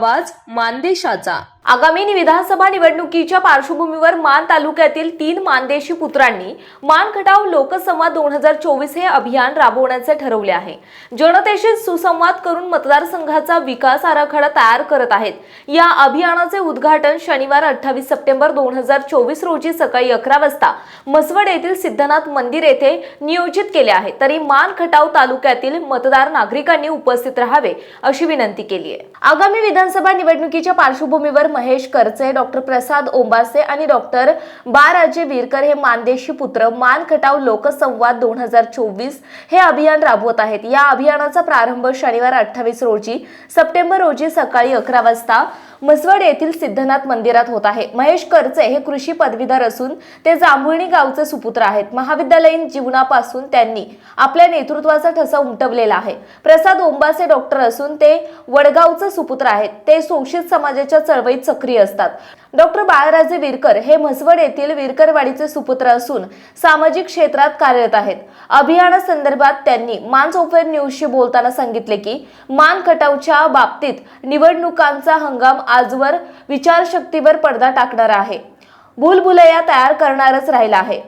आवाज मानदेशाचा. आगामी विधानसभा निवडणुकीच्या पार्श्वभूमीवर मान तालुक्यातील तीन मानदेशी पुत्रांनी मान खटाव लोकसंवाद दोन हजार चोवीस हे अभियान राबवण्याचे ठरवले आहे. जनतेशी सुसंवाद करून मतदारसंघाचा विकास आराखडा तयार करत आहेत. या अभियानाचे उद्घाटन शनिवार अठ्ठावीस सप्टेंबर दोन हजार चोवीस रोजी सकाळी अकरा वाजता मसवड येथील सिद्धनाथ मंदिर येथे नियोजित केले आहे. तरी मान खटाव तालुक्यातील मतदार नागरिकांनी उपस्थित राहावे अशी विनंती केली आहे. आगामी विधानसभा निवडणुकीच्या पार्श्वभूमीवर महेश करचे डॉक्टर प्रसाद ओंबासे आणि डॉक्टर बाराजे वीरकर हे मानदेशी पुत्र. मान खटाव लोकसंवाद दोन हजार चोवीस हे अभियान राबवत आहेत. या अभियानाचा प्रारंभ शनिवार अठ्ठावीस रोजी सप्टेंबर रोजी सकाळी अकरा वाजता मसवड येथील सिद्धनाथ मंदिरात होत आहे. महेश करचे हे कृषी पदवीधर असून ते जांभुळणी गावचे सुपुत्र आहेत. महाविद्यालयीन जीवनापासून त्यांनी आपल्या नेतृत्वाचा ठसा उमटवलेला आहे. प्रसाद ओंबासे डॉक्टर असून ते वडगावचे सुपुत्र आहेत. ते शोषित समाजाच्या चळवळीत सक्रिय असतात. डॉक्टर बाळराजे विरकर हे म्हसवड येथील विरकरवाडीचे सुपुत्र असून सामाजिक क्षेत्रात कार्यरत आहेत. अभियानासंदर्भात त्यांनी मान चौफेर न्यूजशी बोलताना सांगितले की मान खटावच्या बाबतीत निवडणुकांचा हंगाम आजवर विचारशक्तीवर पडदा टाकणारा आहे. भूलभुलया तयार करणारच राहिला आहे.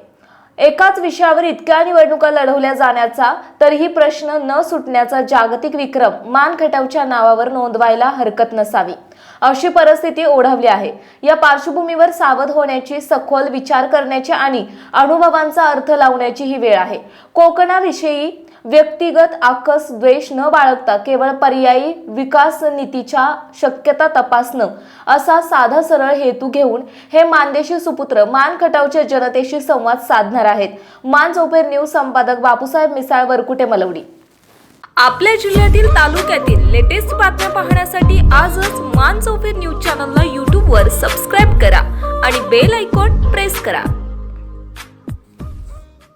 एकाच विषयावर इतक्या निवडणुका लढवल्या जाण्याचा तरीही प्रश्न न सुटण्याचा जागतिक विक्रम मान खटावच्या नावावर नोंदवायला हरकत नसावी. अशी परिस्थिती ओढवली आहे. या पार्श्वभूमीवर सावध होण्याची सखोल विचार करण्याची आणि अनुभवांचा अर्थ लावण्याची ही वेळ आहे. कोकणाविषयी व्यक्तिगत आकस द्वेष न बाळगता केवळ पर्यायी विकास नीतीच्या शक्यता तपासणं. असा साधा सरळ हेतू घेऊन हे मानदेशी सुपुत्र मान खटावच्या जनतेशी संवाद साधणार आहेत. मान चौफेर न्यूज संपादक बापूसाहेब मिसाळ वरकुटे मलवडी. आपल्या जिल्ह्यातील तालुक्यातील लेटेस्ट बातम्या पाहण्यासाठी आजच मान चौफेर न्यूज चॅनलला यूट्यूबवर सबस्क्राईब करा आणि बेल आयकॉन प्रेस करा.